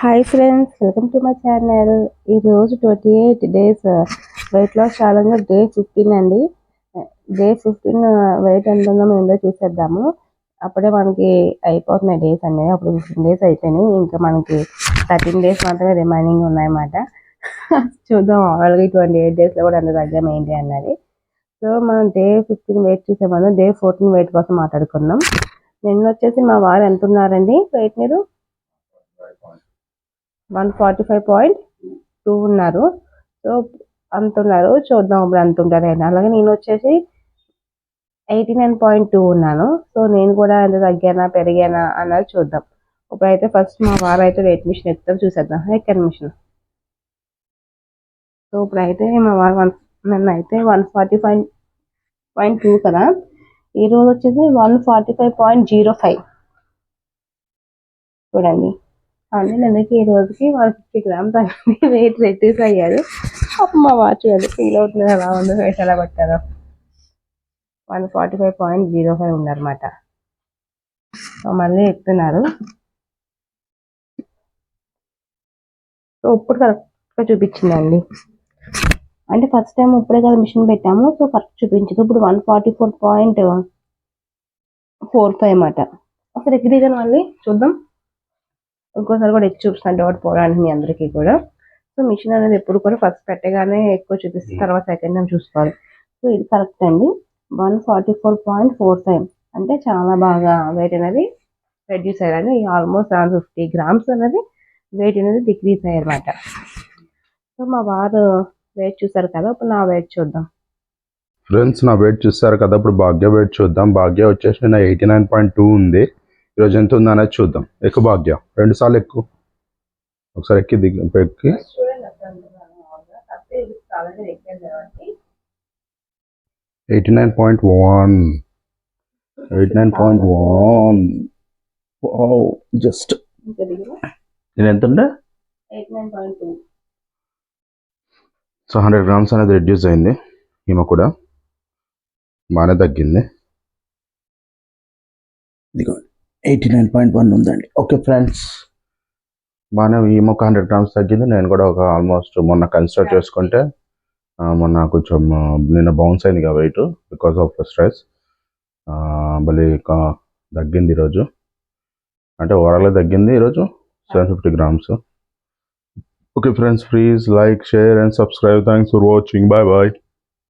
Hi friends welcome to my channel ఈరోజు twenty eight days weight loss challenge day fifteen అండి. Day fifteen weight ఎంత ఉందో మేము ఏందో చూసేద్దాము. అప్పుడే మనకి అయిపోతున్నాయి డేస్ అనేవి అప్పుడు ఫిఫ్టీన్ డేస్ అయిపోయినాయి. ఇంకా మనకి థర్టీన్ డేస్ మాత్రమే రిమైనింగ్ ఉన్నాయన్నమాట. చూద్దాం ఆల్రెడీ ట్వంటీ ఎయిట్ డేస్లో కూడా ఎంత తగ్గాం ఏంటి అన్నది. సో మనం డే ఫిఫ్టీన్ వెయిట్ చూసే మనం డే ఫోర్టీన్ వెయిట్ కోసం మాట్లాడుకుందాం. నిన్న వచ్చేసి మా వారు ఎంత ఉన్నారండి? వెయిట్ మీరు? One forty five point two ఉన్నారు. సో అంత ఉన్నారు. చూద్దాం ఇప్పుడు అంత ఉంటారు అలాగే నేను వచ్చేసి ఎయిటీ నైన్ పాయింట్ టూ ఉన్నాను. సో నేను కూడా ఎంత తగ్గానా పెరిగానా అన్నది చూద్దాం. ఇప్పుడైతే ఫస్ట్ మా వారు అయితే వెయిట్ మిషన్ ఎత్తారు చూసేద్దాం. ఎక్కడ మిషన్? సో ఇప్పుడైతే మా వారు వన్ నన్ను అయితే one forty five point two కదా. ఈరోజు వచ్చేసి one forty five point zero five చూడండి. అంటే నెలకి ఈ రోజుకి వన్ ఫిఫ్టీ గ్రామ్స్ తగ్గింది వెయిట్ రెడ్యూస్ అయ్యారు. అప్పుడు మా వాచ్ వెళ్ళి ఫీల్ అవుతుంది ఎలా ఉందో వెయిట్ ఎలా పట్టారు one forty five point zero five ఉన్నారన్నమాట. సో మళ్ళీ చెప్తున్నారు. సో ఇప్పుడు కరెక్ట్గా చూపించిందండి. అంటే ఫస్ట్ టైం ఇప్పుడే కదా మిషన్ పెట్టాము. సో కరెక్ట్ చూపించదు. ఇప్పుడు one forty four point four five అన్నమాట. ఒకసారి ఎగ్రీగా మళ్ళీ. చూద్దాం. ఇంకోసారి కూడా ఎక్కువ చూపిస్తాను డౌట్ పోవడానికి మీ అందరికీ కూడా. సో మిషన్ అనేది ఎప్పుడు కూడా ఫస్ట్ పెట్టగానే ఎక్కువ చూపిస్తే తర్వాత సెకండ్ టైం చూసుకోవాలి. సో ఇది కరెక్ట్ అండి. One forty four point four five. అంటే చాలా బాగా వెయిట్ అనేది రెడ్యూస్ అయ్యారండి ఆల్మోస్ట్ సెవెన్ ఫిఫ్టీ గ్రామ్స్ అనేది వెయిట్ అనేది డిక్రీజ్ అయ్యారన్నమాట. సో మా వారు వెయిట్ చూసారు కదా ఇప్పుడు నా వెయిట్ చూద్దాం. ఫ్రెండ్స్ నా వెయిట్ చూస్తారు కదా ఇప్పుడు భాగ్య వెయిట్ చూద్దాం. భాగ్య వచ్చేసి నా ఎయిటీ నైన్ పాయింట్ టూ ఉంది. ఈరోజు ఎంత ఉంది అనేది చూద్దాం. ఎక్కువ భాగ్య రెండు సార్లు ఎక్కువ ఒకసారి ఎక్కి దిగి ఎక్కి eighty nine point one. Eighty nine point one. Just. నేను ఎంత ఉండే? సో హండ్రెడ్ గ్రామ్స్ అనేది రెడ్యూస్ అయింది. ఈమె కూడా. బాగానే తగ్గింది. ఎయిటీ నైన్ పాయింట్ వన్ ఉందండి. Okay friends. బాగానే ఈమె ఒక హండ్రెడ్ గ్రామ్స్ తగ్గింది. నేను కూడా ఒక ఆల్మోస్ట్ మొన్న కన్సిడర్ చేసుకుంటే మొన్న కొంచెం నిన్న బౌన్స్ అయింది కదా వెయిట్ బికాస్ ఆఫ్ స్ట్రెస్ మళ్ళీ తగ్గింది ఈరోజు. అంటే ఓవరాల్గా తగ్గింది ఈరోజు? Seven fifty grams okay friends please like share and subscribe thanks for watching bye bye